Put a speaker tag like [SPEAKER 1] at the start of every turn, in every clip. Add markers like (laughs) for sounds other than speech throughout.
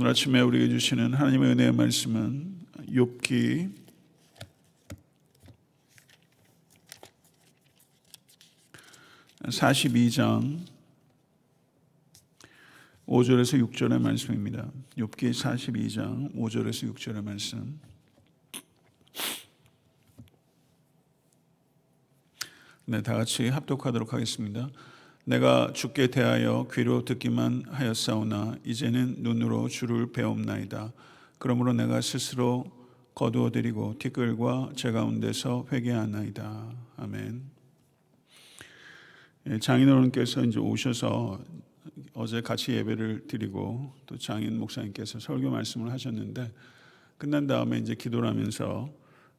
[SPEAKER 1] 오늘 아침에 우리에게 주시는 하나님의 은혜의 말씀은 욥기 42장 5절에서 6절의 말씀입니다. 욥기 42장 5절에서 6절의 말씀. 네, 다 같이 합독하도록 하겠습니다. 내가 주께 대하여 귀로 듣기만 하였사오나 이제는 눈으로 주를 배움나이다. 그러므로 내가 스스로 거두어 드리고 티끌과 제 가운데서 회개하나이다. 아멘. 예, 장인어른께서 이제 오셔서 어제 같이 예배를 드리고 또 장인 목사님께서 설교 말씀을 하셨는데 끝난 다음에 이제 기도를 하면서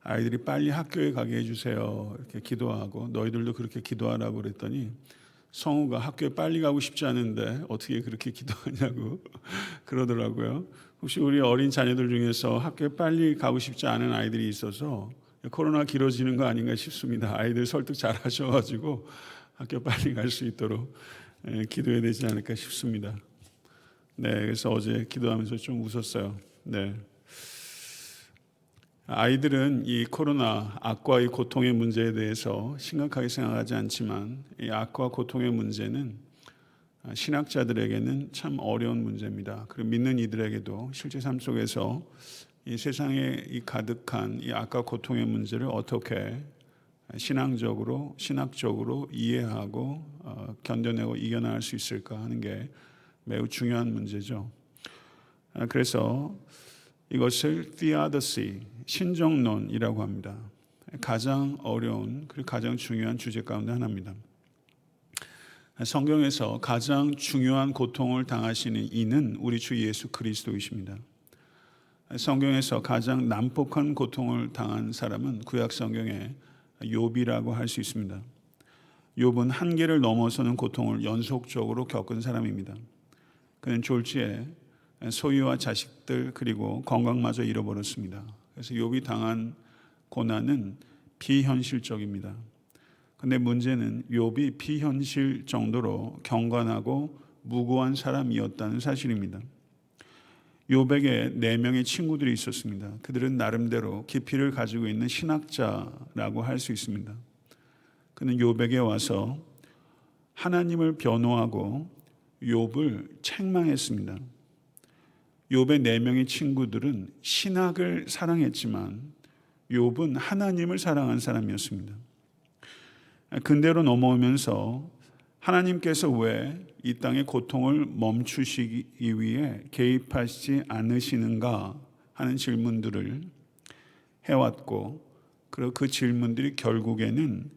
[SPEAKER 1] 아이들이 빨리 학교에 가게 해주세요 이렇게 기도하고 너희들도 그렇게 기도하라고 그랬더니 성우가 학교에 빨리 가고 싶지 않은데 어떻게 그렇게 기도하냐고 (laughs) 그러더라고요. 혹시 우리 어린 자녀들 중에서 학교에 빨리 가고 싶지 않은 아이들이 있어서 코로나 길어지는 거 아닌가 싶습니다. 아이들 설득 잘 하셔가지고 학교 빨리 갈 수 있도록 예, 기도해야 되지 않을까 싶습니다. 네, 그래서 어제 기도하면서 좀 웃었어요. 네. 아이들은 이 코로나 악과의 고통의 문제에 대해서 심각하게 생각하지 않지만 이 악과 고통의 문제는 신학자들에게는 참 어려운 문제입니다. 그리고 믿는 이들에게도 실제 삶 속에서 이 세상에 이 가득한 이 악과 고통의 문제를 어떻게 신앙적으로 신학적으로 이해하고 어, 견뎌내고 이겨나갈 수 있을까 하는 게 매우 중요한 문제죠. 아, 그래서 이것을 theodicy 신정론이라고 합니다. 가장 어려운 그리고 가장 중요한 주제 가운데 하나입니다. 성경에서 가장 중요한 고통을 당하시는 이는 우리 주 예수 그리스도이십니다. 성경에서 가장 난폭한 고통을 당한 사람은 구약 성경에 욥이라고 할 수 있습니다. 욥은 한계를 넘어서는 고통을 연속적으로 겪은 사람입니다. 그는 졸지에 소유와 자식들 그리고 건강마저 잃어버렸습니다. 그래서 욥이 당한 고난은 비현실적입니다. 근데 문제는 욥이 비현실 정도로 경건하고 무고한 사람이었다는 사실입니다. 욥에게 네 명의 친구들이 있었습니다. 그들은 나름대로 깊이를 가지고 있는 신학자라고 할 수 있습니다. 그는 욥에게 와서 하나님을 변호하고 욥을 책망했습니다. 욥의 네 명의 친구들은 신학을 사랑했지만 욥은 하나님을 사랑한 사람이었습니다. 근대로 넘어오면서 하나님께서 왜 이 땅의 고통을 멈추시기 위해 개입하시지 않으시는가 하는 질문들을 해왔고 그리고 그 질문들이 결국에는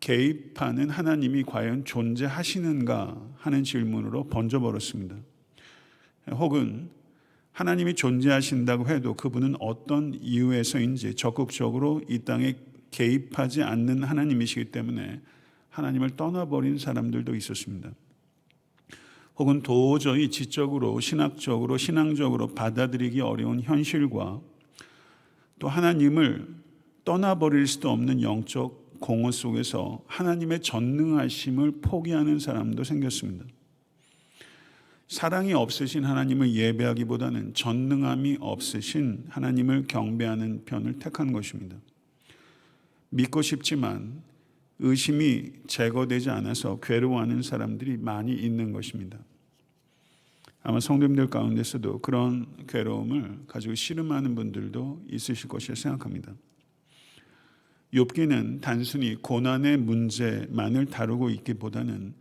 [SPEAKER 1] 개입하는 하나님이 과연 존재하시는가 하는 질문으로 번져버렸습니다. 혹은 하나님이 존재하신다고 해도 그분은 어떤 이유에서인지 적극적으로 이 땅에 개입하지 않는 하나님이시기 때문에 하나님을 떠나버린 사람들도 있었습니다. 혹은 도저히 지적으로, 신학적으로, 신앙적으로 받아들이기 어려운 현실과 또 하나님을 떠나버릴 수도 없는 영적 공허 속에서 하나님의 전능하심을 포기하는 사람도 생겼습니다. 사랑이 없으신 하나님을 예배하기보다는 전능함이 없으신 하나님을 경배하는 편을 택한 것입니다. 믿고 싶지만 의심이 제거되지 않아서 괴로워하는 사람들이 많이 있는 것입니다. 아마 성도님들 가운데서도 그런 괴로움을 가지고 씨름하는 분들도 있으실 것이라 생각합니다. 욥기는 단순히 고난의 문제만을 다루고 있기보다는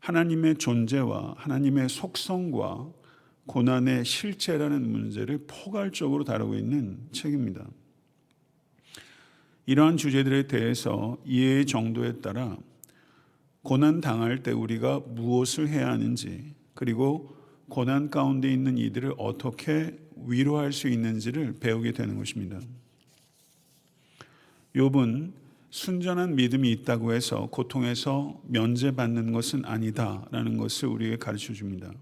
[SPEAKER 1] 하나님의 존재와 하나님의 속성과 고난의 실체라는 문제를 포괄적으로 다루고 있는 책입니다. 이러한 주제들에 대해서 이해의 정도에 따라 고난 당할 때 우리가 무엇을 해야 하는지 그리고 고난 가운데 있는 이들을 어떻게 위로할 수 있는지를 배우게 되는 것입니다. 욥은 순전한 믿음이 있다고 해서 고통에서 면제받는 것은 아니다라는 것을 우리에게 가르쳐 줍니다.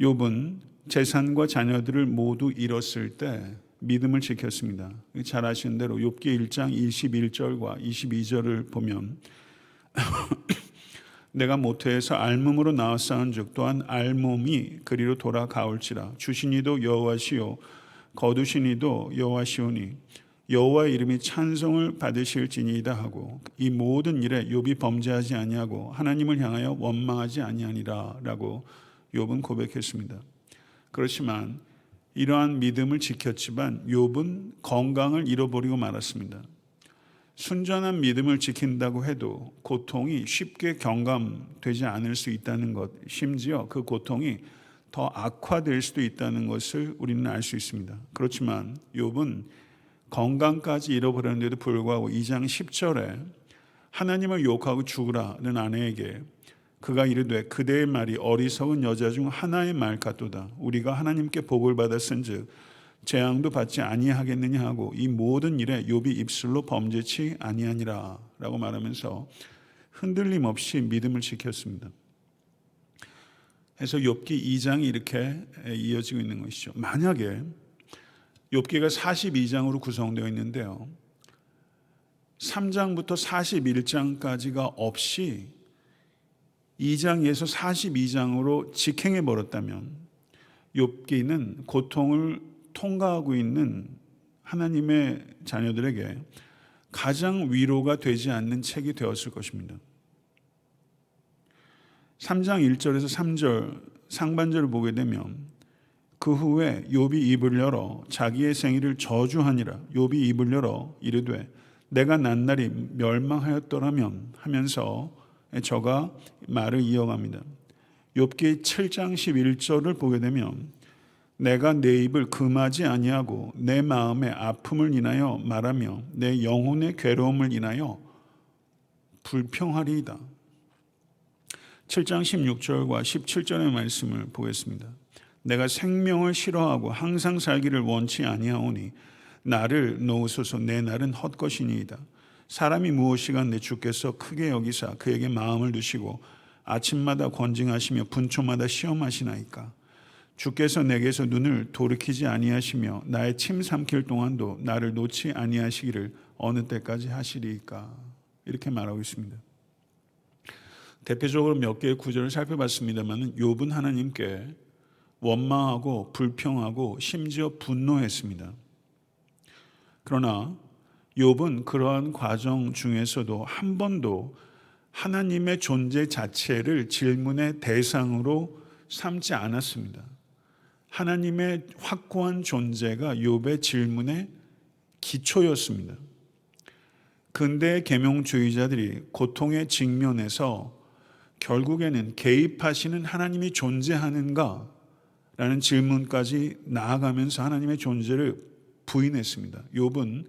[SPEAKER 1] 욥은 재산과 자녀들을 모두 잃었을 때 믿음을 지켰습니다. 잘 아시는 대로 욥기 1장 21절과 22절을 보면 (laughs) 내가 모태에서 알몸으로 나왔사온즉 또한 알몸이 그리로 돌아가올지라 주신 이도 여호와시요 거두신 이도 여호와시오니 여호와의 이름이 찬송을 받으실지니이다 하고 이 모든 일에 욥이 범죄하지 아니하고 하나님을 향하여 원망하지 아니하니라라고 욥은 고백했습니다. 그렇지만 이러한 믿음을 지켰지만 욥은 건강을 잃어버리고 말았습니다. 순전한 믿음을 지킨다고 해도 고통이 쉽게 경감되지 않을 수 있다는 것, 심지어 그 고통이 더 악화될 수도 있다는 것을 우리는 알 수 있습니다. 그렇지만 욥은 건강까지 잃어버렸는데도 불구하고 2장 10절에 하나님을 욕하고 죽으라는 아내에게 그가 이르되 그대의 말이 어리석은 여자 중 하나의 말 같도다. 우리가 하나님께 복을 받았은즉 재앙도 받지 아니하겠느냐 하고 이 모든 일에 욥이 입술로 범죄치 아니하니라라고 말하면서 흔들림 없이 믿음을 지켰습니다. 해서 욥기 2장이 이렇게 이어지고 있는 것이죠. 만약에 욥기가 42장으로 구성되어 있는데요. 3장부터 41장까지가 없이 2장에서 42장으로 직행해 버렸다면 욥기는 고통을 통과하고 있는 하나님의 자녀들에게 가장 위로가 되지 않는 책이 되었을 것입니다. 3장 1절에서 3절 상반절을 보게 되면 그 후에 욥이 입을 열어 자기의 생일을 저주하니라 욥이 입을 열어 이르되 내가 난 날이 멸망하였더라면 하면서 저가 말을 이어갑니다. 욥기 7장 11절을 보게 되면 내가 내 입을 금하지 아니하고 내 마음의 아픔을 인하여 말하며 내 영혼의 괴로움을 인하여 불평하리이다. 7장 16절과 17절의 말씀을 보겠습니다. 내가 생명을 싫어하고 항상 살기를 원치 아니하오니 나를 놓으소서 내 날은 헛것이니이다. 사람이 무엇이가 내 주께서 크게 여기사 그에게 마음을 두시고 아침마다 권징하시며 분초마다 시험하시나이까. 주께서 내게서 눈을 돌이키지 아니하시며 나의 침 삼킬 동안도 나를 놓지 아니하시기를 어느 때까지 하시리이까. 이렇게 말하고 있습니다. 대표적으로 몇 개의 구절을 살펴봤습니다만 욥은 하나님께 원망하고 불평하고 심지어 분노했습니다. 그러나 욥은 그러한 과정 중에서도 한 번도 하나님의 존재 자체를 질문의 대상으로 삼지 않았습니다. 하나님의 확고한 존재가 욥의 질문의 기초였습니다. 근대 계명주의자들이 고통의 직면에서 결국에는 개입하시는 하나님이 존재하는가? 라는 질문까지 나아가면서 하나님의 존재를 부인했습니다. 욥은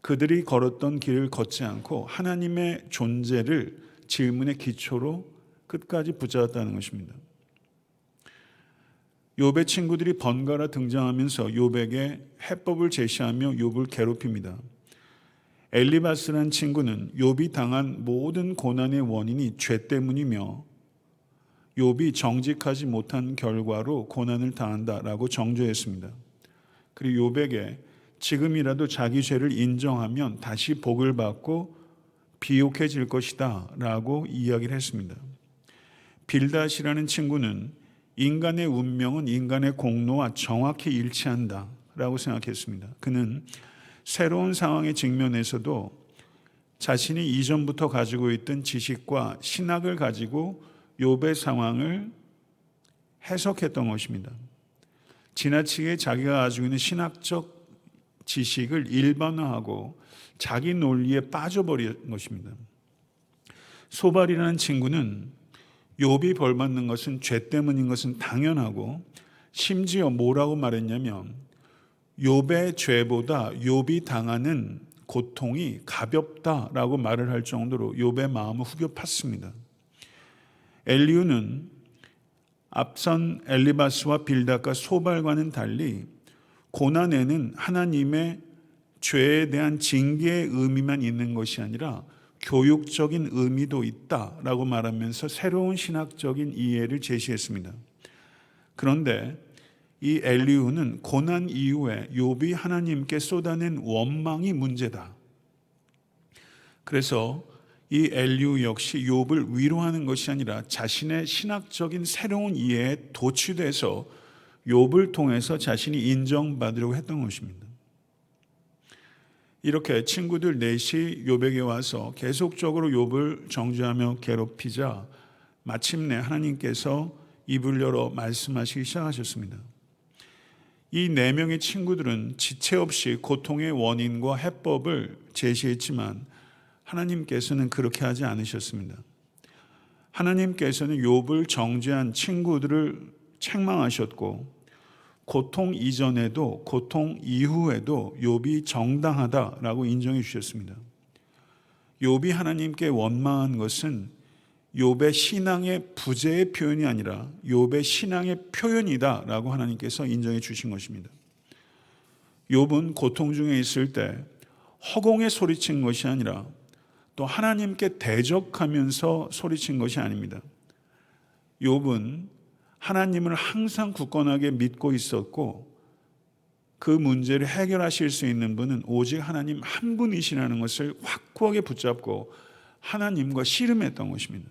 [SPEAKER 1] 그들이 걸었던 길을 걷지 않고 하나님의 존재를 질문의 기초로 끝까지 붙잡았다는 것입니다. 욥의 친구들이 번갈아 등장하면서 욥에게 해법을 제시하며 욥을 괴롭힙니다. 엘리바스란 친구는 욥이 당한 모든 고난의 원인이 죄 때문이며 욥이 정직하지 못한 결과로 고난을 당한다라고 정죄했습니다. 그리고 욥에게 지금이라도 자기 죄를 인정하면 다시 복을 받고 비옥해질 것이다라고 이야기를 했습니다. 빌닷이라는 친구는 인간의 운명은 인간의 공로와 정확히 일치한다라고 생각했습니다. 그는 새로운 상황에 직면해서도 자신이 이전부터 가지고 있던 지식과 신학을 가지고 욥의 상황을 해석했던 것입니다. 지나치게 자기가 가지고 있는 신학적 지식을 일반화하고 자기 논리에 빠져버린 것입니다. 소발이라는 친구는 욥이 벌 받는 것은 죄 때문인 것은 당연하고 심지어 뭐라고 말했냐면 욥의 죄보다 욥이 당하는 고통이 가볍다라고 말을 할 정도로 욥의 마음을 후벼 팠습니다. 엘리우는 앞선 엘리바스와 빌닷과 소발과는 달리 고난에는 하나님의 죄에 대한 징계의 의미만 있는 것이 아니라 교육적인 의미도 있다라고 말하면서 새로운 신학적인 이해를 제시했습니다. 그런데 이 엘리우는 고난 이후에 욥이 하나님께 쏟아낸 원망이 문제다. 그래서 이 엘리우 역시 욥을 위로하는 것이 아니라 자신의 신학적인 새로운 이해에 도취돼서 욥을 통해서 자신이 인정받으려고 했던 것입니다. 이렇게 친구들 넷이 욥에게 와서 계속적으로 욥을 정죄하며 괴롭히자 마침내 하나님께서 입을 열어 말씀하시기 시작하셨습니다. 이 네 명의 친구들은 지체 없이 고통의 원인과 해법을 제시했지만 하나님께서는 그렇게 하지 않으셨습니다. 하나님께서는 욥을 정죄한 친구들을 책망하셨고 고통 이전에도 고통 이후에도 욥이 정당하다라고 인정해 주셨습니다. 욥이 하나님께 원망한 것은 욥의 신앙의 부재의 표현이 아니라 욥의 신앙의 표현이다라고 하나님께서 인정해 주신 것입니다. 욥은 고통 중에 있을 때 허공에 소리친 것이 아니라 또 하나님께 대적하면서 소리친 것이 아닙니다. 욥은 하나님을 항상 굳건하게 믿고 있었고 그 문제를 해결하실 수 있는 분은 오직 하나님 한 분이시라는 것을 확고하게 붙잡고 하나님과 씨름했던 것입니다.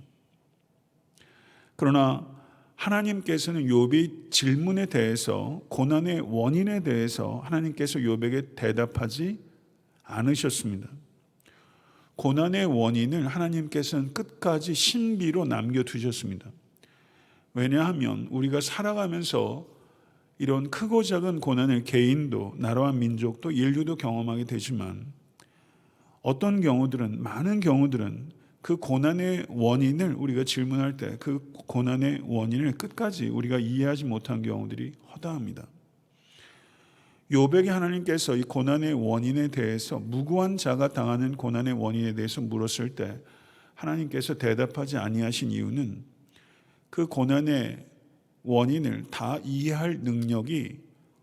[SPEAKER 1] 그러나 하나님께서는 욥이 질문에 대해서 고난의 원인에 대해서 하나님께서 욥에게 대답하지 않으셨습니다. 고난의 원인을 하나님께서는 끝까지 신비로 남겨 두셨습니다. 왜냐하면 우리가 살아가면서 이런 크고 작은 고난을 개인도 나라와 민족도 인류도 경험하게 되지만 어떤 경우들은 많은 경우들은 그 고난의 원인을 우리가 질문할 때 그 고난의 원인을 끝까지 우리가 이해하지 못한 경우들이 허다합니다. 요백의 하나님께서 이 고난의 원인에 대해서 무고한 자가 당하는 고난의 원인에 대해서 물었을 때 하나님께서 대답하지 아니하신 이유는 그 고난의 원인을 다 이해할 능력이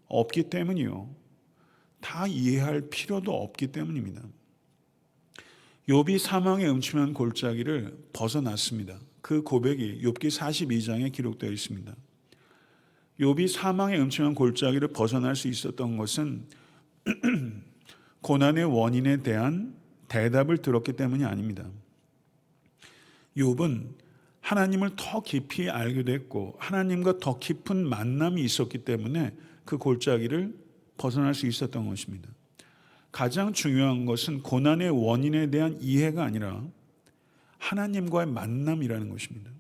[SPEAKER 1] 없기 때문이요. 다 이해할 필요도 없기 때문입니다. 욥이 사망의 음침한 골짜기를 벗어났습니다. 그 고백이 욥기 42장에 기록되어 있습니다. 욥이 사망의 음침한 골짜기를 벗어날 수 있었던 것은 (clears throat) 고난의 원인에 대한 대답을 들었기 때문이 아닙니다. 욥은 하나님을 더 깊이 알게 됐고 하나님과 더 깊은 만남이 있었기 때문에 그 골짜기를 벗어날 수 있었던 것입니다. 가장 중요한 것은 고난의 원인에 대한 이해가 아니라 하나님과의 만남이라는 것입니다.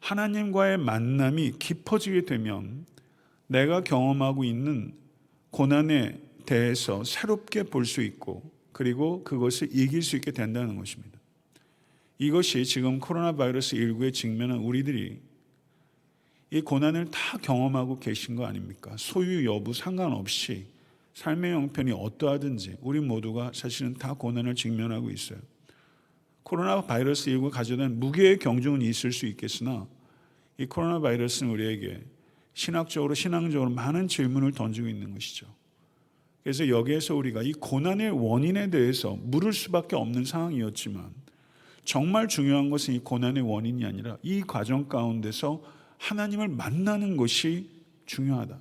[SPEAKER 1] 하나님과의 만남이 깊어지게 되면 내가 경험하고 있는 고난에 대해서 새롭게 볼 수 있고 그리고 그것을 이길 수 있게 된다는 것입니다. 이것이 지금 코로나 바이러스 19에 직면한 우리들이 이 고난을 다 경험하고 계신 거 아닙니까? 소유 여부 상관없이 삶의 형편이 어떠하든지 우리 모두가 사실은 다 고난을 직면하고 있어요. 코로나 바이러스 19가 가져다 무게의 경중은 있을 수 있겠으나 이 코로나 바이러스는 우리에게 신학적으로 신앙적으로 많은 질문을 던지고 있는 것이죠. 그래서 여기에서 우리가 이 고난의 원인에 대해서 물을 수밖에 없는 상황이었지만 정말 중요한 것은 이 고난의 원인이 아니라 이 과정 가운데서 하나님을 만나는 것이 중요하다.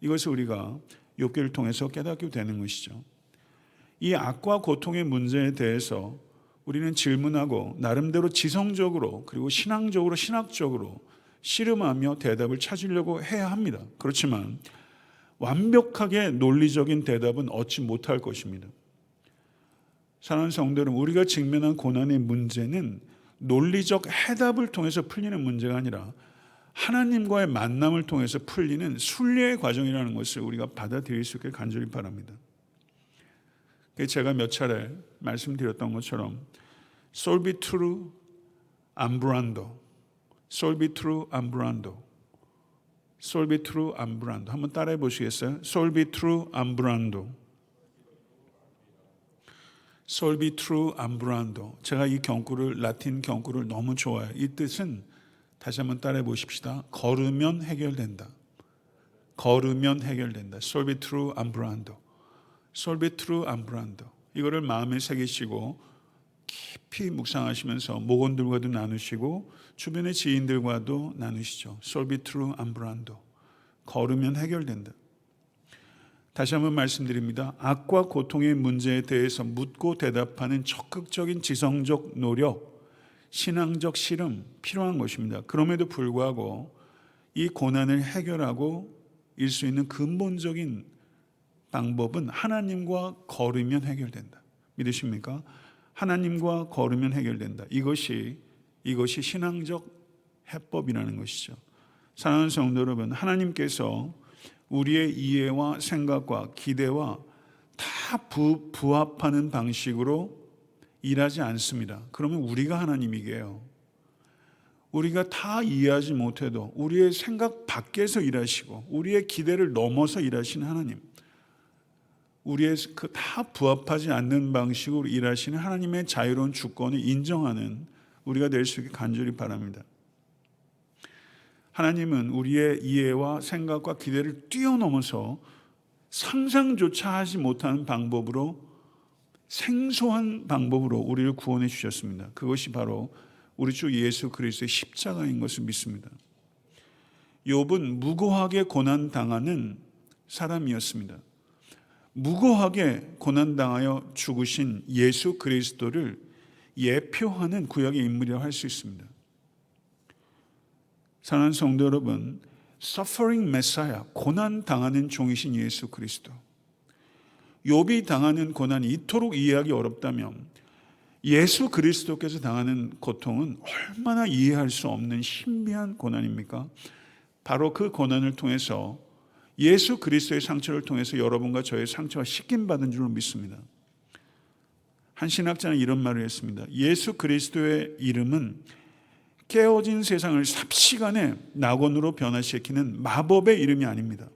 [SPEAKER 1] 이것을 우리가 욕기를 통해서 깨닫게 되는 것이죠. 이 악과 고통의 문제에 대해서 우리는 질문하고 나름대로 지성적으로 그리고 신앙적으로 신학적으로 씨름하며 대답을 찾으려고 해야 합니다. 그렇지만 완벽하게 논리적인 대답은 얻지 못할 것입니다. 사랑하는 여러분, 우리가 직면한 고난의 문제는 논리적 해답을 통해서 풀리는 문제가 아니라 하나님과의 만남을 통해서 풀리는 순례의 과정이라는 것을 우리가 받아들일 수 있게 간절히 바랍니다. 제가 몇 차례 말씀드렸던 것처럼 solvi true ambrando, solvi true ambrando. 한번 따라해 보시겠어요? ambrando. solvi true ambrando. 제가 이 경구를 라틴 경구를 너무 좋아해요. 이 뜻은 다시 한번 따라해 보십시다. 걸으면 해결된다. 걸으면 해결된다. True ambrando. 이거를 마음에 새기시고 깊이 묵상하시면서 목원들과도 나누시고 주변의 지인들과도 나누시죠. true ambrando. 걸으면 해결된다. 다시 한번 말씀드립니다. 악과 고통의 문제에 대해서 묻고 대답하는 적극적인 지성적 노력, 신앙적 실험 필요한 것입니다. 그럼에도 불구하고 이 고난을 해결하고 일 수 있는 근본적인 방법은 하나님과 걸으면 해결된다. 믿으십니까? 하나님과 걸으면 해결된다. 이것이 이것이 신앙적 해법이라는 것이죠. 사랑하는 성도 여러분, 하나님께서 우리의 이해와 생각과 기대와 다 부, 부합하는 방식으로 일하지 않습니다. 그러면 우리가 하나님이게요. 우리가 다 이해하지 못해도 우리의 생각 밖에서 일하시고 우리의 기대를 넘어서 일하시는 하나님. 우리의 그 다 부합하지 않는 방식으로 일하시는 하나님의 자유로운 주권을 인정하는 우리가 될 수 있게 간절히 바랍니다. 하나님은 우리의 이해와 생각과 기대를 뛰어넘어서 상상조차 하지 못하는 방법으로 생소한 방법으로 우리를 구원해 주셨습니다. 그것이 바로 우리 주 예수 그리스도의 십자가인 것을 믿습니다. 욥은 무고하게 고난 당하는 사람이었습니다. 무고하게 고난 당하여 죽으신 예수 그리스도를 예표하는 구약의 인물이라고 할 수 있습니다. 사랑하는 성도 여러분, suffering messiah, 고난 당하는 종이신 예수 그리스도. 욥이 당하는 고난이 이토록 이해하기 어렵다면 예수 그리스도께서 당하는 고통은 얼마나 이해할 수 없는 신비한 고난입니까? 바로 그 고난을 통해서 예수 그리스도의 상처를 통해서 여러분과 저의 상처가 씻김 받은 줄로 믿습니다. 한 신학자는 이런 말을 했습니다. 예수 그리스도의 이름은 깨어진 세상을 삽시간에 낙원으로 변화시키는 마법의 이름이 아닙니다.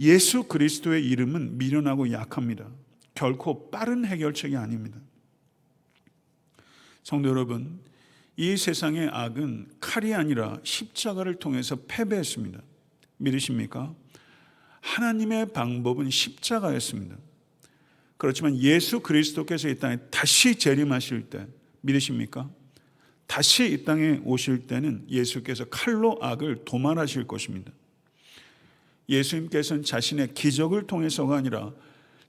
[SPEAKER 1] 예수 그리스도의 이름은 미련하고 약합니다. 결코 빠른 해결책이 아닙니다. 성도 여러분, 이 세상의 악은 칼이 아니라 십자가를 통해서 패배했습니다. 믿으십니까? 하나님의 방법은 십자가였습니다. 그렇지만 예수 그리스도께서 이 땅에 다시 재림하실 때 믿으십니까? 다시 이 땅에 오실 때는 예수께서 칼로 악을 도말하실 것입니다. 예수님께서는 자신의 기적을 통해서가 아니라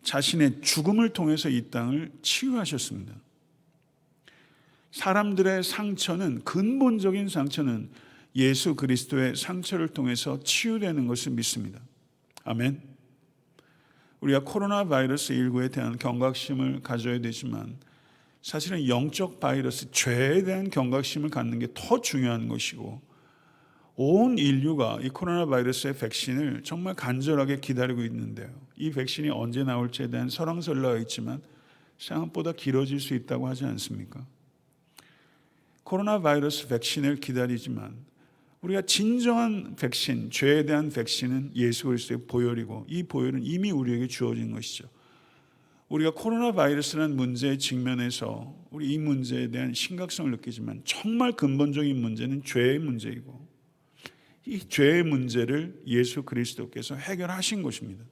[SPEAKER 1] 자신의 죽음을 통해서 이 땅을 치유하셨습니다. 사람들의 상처는 근본적인 상처는 예수 그리스도의 상처를 통해서 치유되는 것을 믿습니다. 아멘. 우리가 코로나 바이러스 19에 대한 경각심을 가져야 되지만 사실은 영적 바이러스 죄에 대한 경각심을 갖는 게 더 중요한 것이고 온 인류가 이 코로나 바이러스의 백신을 정말 간절하게 기다리고 있는데요. 이 백신이 언제 나올지에 대한 설왕설래가 있지만 생각보다 길어질 수 있다고 하지 않습니까? 코로나 바이러스 백신을 기다리지만 우리가 진정한 백신, 죄에 대한 백신은 예수 그리스도의 보혈이고 이 보혈은 이미 우리에게 주어진 것이죠. 우리가 코로나 바이러스라는 문제에 직면해서 우리 이 문제에 대한 심각성을 느끼지만 정말 근본적인 문제는 죄의 문제이고 이 죄의 문제를 예수 그리스도께서 해결하신 것입니다.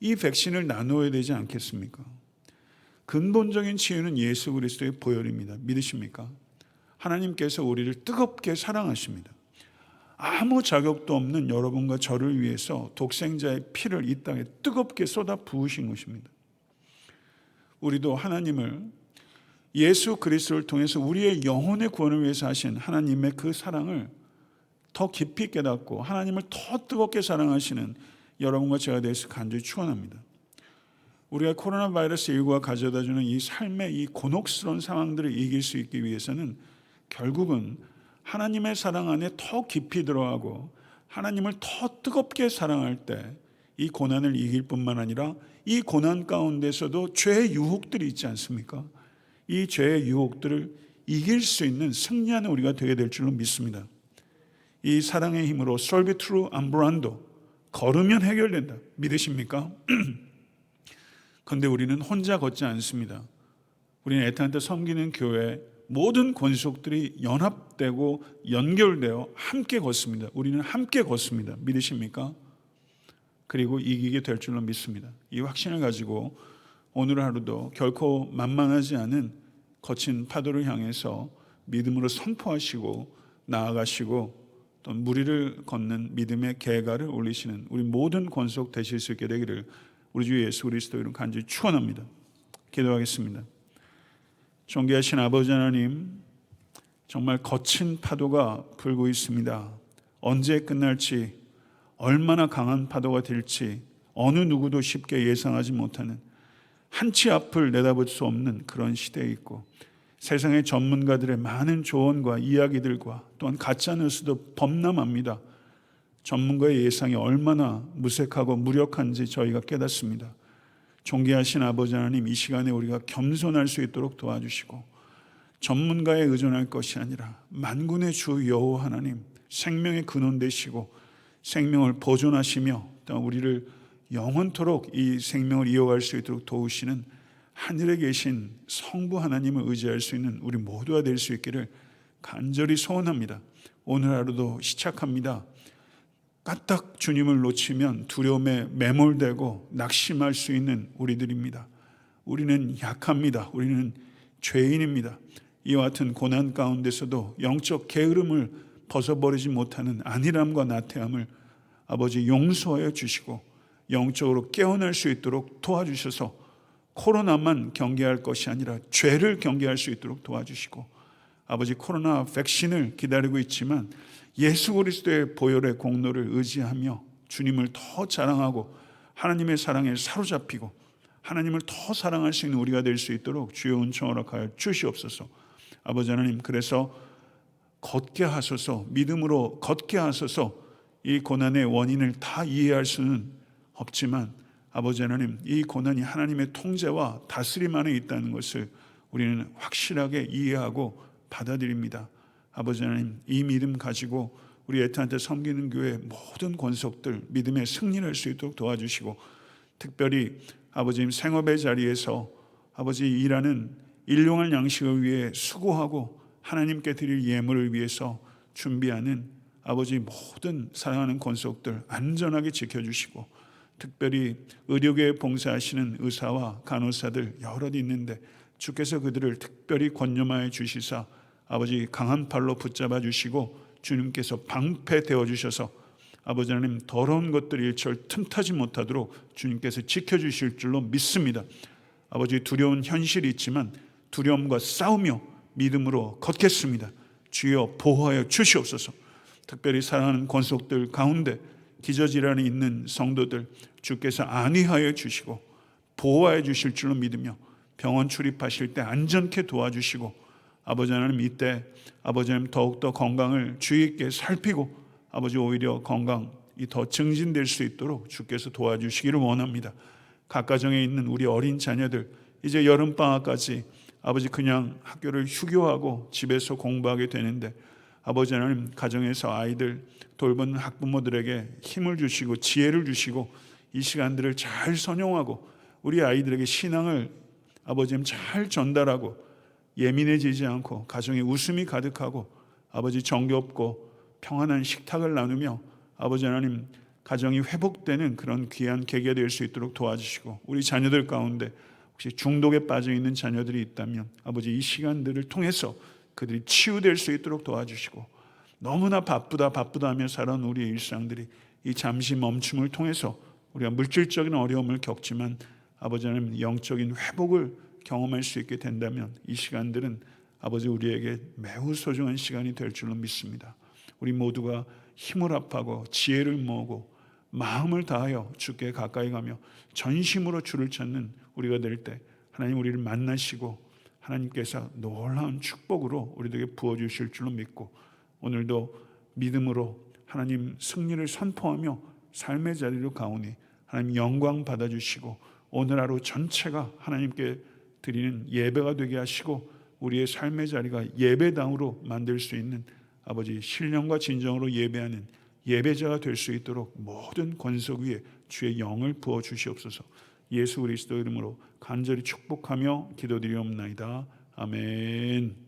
[SPEAKER 1] 이 백신을 나누어야 되지 않겠습니까? 근본적인 치유는 예수 그리스도의 보혈입니다. 믿으십니까? 하나님께서 우리를 뜨겁게 사랑하십니다. 아무 자격도 없는 여러분과 저를 위해서 독생자의 피를 이 땅에 뜨겁게 쏟아 부으신 것입니다. 우리도 하나님을 예수 그리스도를 통해서 우리의 영혼의 구원을 위해서 하신 하나님의 그 사랑을 더 깊이 깨닫고 하나님을 더 뜨겁게 사랑하시는 여러분과 제가 되어서 간절히 축원합니다. 우리가 코로나 바이러스 19가 가져다 주는 이 삶의 이 곤혹스러운 상황들을 이길 수 있기 위해서는 결국은 하나님의 사랑 안에 더 깊이 들어가고 하나님을 더 뜨겁게 사랑할 때 이 고난을 이길 뿐만 아니라 이 고난 가운데서도 죄의 유혹들이 있지 않습니까? 이 죄의 유혹들을 이길 수 있는 승리하는 우리가 되게 될 줄로 믿습니다. 이 사랑의 힘으로 솔비 트루 암브란도 걸으면 해결된다. 믿으십니까? (clears throat) 그런데 우리는 혼자 걷지 않습니다. 우리는 애타한테 섬기는 교회 모든 권속들이 연합되고 연결되어 함께 걷습니다. 우리는 함께 걷습니다. 믿으십니까? 그리고 이기게 될 줄로 믿습니다. 이 확신을 가지고 오늘 하루도 결코 만만하지 않은 거친 파도를 향해서 믿음으로 선포하시고 나아가시고 또 무리를 걷는 믿음의 개가를 올리시는 우리 모든 권속 되실 수 있게 되기를 우리 주 예수 그리스도 이름 간절히 축원합니다. 기도하겠습니다. 존귀하신 아버지 하나님 정말 거친 파도가 불고 있습니다. 언제 끝날지 얼마나 강한 파도가 될지 어느 누구도 쉽게 예상하지 못하는 한치 앞을 내다볼 수 없는 그런 시대에 있고 세상의 전문가들의 많은 조언과 이야기들과 또한 가짜 뉴스도 범람합니다. 전문가의 예상이 얼마나 무색하고 무력한지 저희가 깨닫습니다. 존귀하신 아버지 하나님 이 시간에 우리가 겸손할 수 있도록 도와주시고 전문가에 의존할 것이 아니라 만군의 주 여호와 하나님 생명의 근원 되시고 생명을 보존하시며 또 우리를 영원토록 이 생명을 이어갈 수 있도록 도우시는 하늘에 계신 성부 하나님을 의지할 수 있는 우리 모두가 될 수 있기를 간절히 소원합니다. 오늘 하루도 시작합니다. 까딱 주님을 놓치면 두려움에 매몰되고 낙심할 수 있는 우리들입니다. 우리는 약합니다. 우리는 죄인입니다. 이와 같은 고난 가운데서도 영적 게으름을 벗어버리지 못하는 안일함과 나태함을 아버지 용서하여 주시고 영적으로 깨어날 수 있도록 도와주셔서 코로나만 경계할 것이 아니라 죄를 경계할 수 있도록 도와주시고 아버지 코로나 백신을 기다리고 있지만 예수 그리스도의 보혈의 공로를 의지하며 주님을 더 자랑하고 하나님의 사랑에 사로잡히고 하나님을 더 사랑할 수 있는 우리가 될 수 있도록 주여 은총 허락하여 주시옵소서. 아버지 하나님 그래서 걷게 하소서 믿음으로 걷게 하소서 이 고난의 원인을 다 이해할 수는 없지만 아버지 하나님 이 고난이 하나님의 통제와 다스림 안에 있다는 것을 우리는 확실하게 이해하고 받아들입니다. 아버지 하나님 이 믿음 가지고 우리 애타한테 섬기는 교회 모든 권속들 믿음의 승리를 할수 있도록 도와주시고 특별히 아버지님 생업의 자리에서 아버지 일하는 일용할 양식을 위해 수고하고 하나님께 드릴 예물을 위해서 준비하는 아버지 모든 사랑하는 권속들 안전하게 지켜주시고 특별히 의료계에 봉사하시는 의사와 간호사들 여럿 있는데 주께서 그들을 특별히 권념하여 주시사 아버지 강한 팔로 붙잡아 주시고 주님께서 방패 되어 주셔서 아버지 하나님 더러운 것들이 일철 틈타지 못하도록 주님께서 지켜 주실 줄로 믿습니다. 아버지 두려운 현실이 있지만 두려움과 싸우며 믿음으로 걷겠습니다. 주여 보호하여 주시옵소서. 특별히 사랑하는 권속들 가운데 기저질환이 있는 성도들 주께서 안위하여 주시고 보호하여 주실 줄로 믿으며 병원 출입하실 때 안전케 도와주시고 아버지 하나님 이때 아버지 하나님 더욱더 건강을 주의 있게 살피고 아버지 오히려 건강이 더 증진될 수 있도록 주께서 도와주시기를 원합니다. 각 가정에 있는 우리 어린 자녀들 이제 여름 방학까지 아버지 그냥 학교를 휴교하고 집에서 공부하게 되는데 아버지 하나님 가정에서 아이들 돌보는 학부모들에게 힘을 주시고 지혜를 주시고 이 시간들을 잘 선용하고 우리 아이들에게 신앙을 아버지님 잘 전달하고 예민해지지 않고 가정에 웃음이 가득하고 아버지 정겹고 평안한 식탁을 나누며 아버지 하나님 가정이 회복되는 그런 귀한 계기가 될 수 있도록 도와주시고 우리 자녀들 가운데 혹시 중독에 빠져 있는 자녀들이 있다면 아버지 이 시간들을 통해서 그들이 치유될 수 있도록 도와주시고 너무나 바쁘다 바쁘다 하며 살아온 우리의 일상들이 이 잠시 멈춤을 통해서 우리가 물질적인 어려움을 겪지만 아버지 하나님 영적인 회복을 경험할 수 있게 된다면 이 시간들은 아버지 우리에게 매우 소중한 시간이 될 줄로 믿습니다. 우리 모두가 힘을 합하고 지혜를 모으고 마음을 다하여 주께 가까이 가며 전심으로 주를 찾는 우리가 될 때 하나님 우리를 만나시고 하나님께서 놀라운 축복으로 우리에게 부어 주실 줄로 믿고 오늘도 믿음으로 하나님 승리를 선포하며 삶의 자리로 가오니 하나님 영광 받아 주시고 오늘 하루 전체가 하나님께 드리는 예배가 되게 하시고 우리의 삶의 자리가 예배당으로 만들 수 있는 아버지 신령과 진정으로 예배하는 예배자가 될 수 있도록 모든 권속 위에 주의 영을 부어 주시옵소서. 예수 그리스도 이름으로 간절히 축복하며 기도드리옵나이다. 아멘.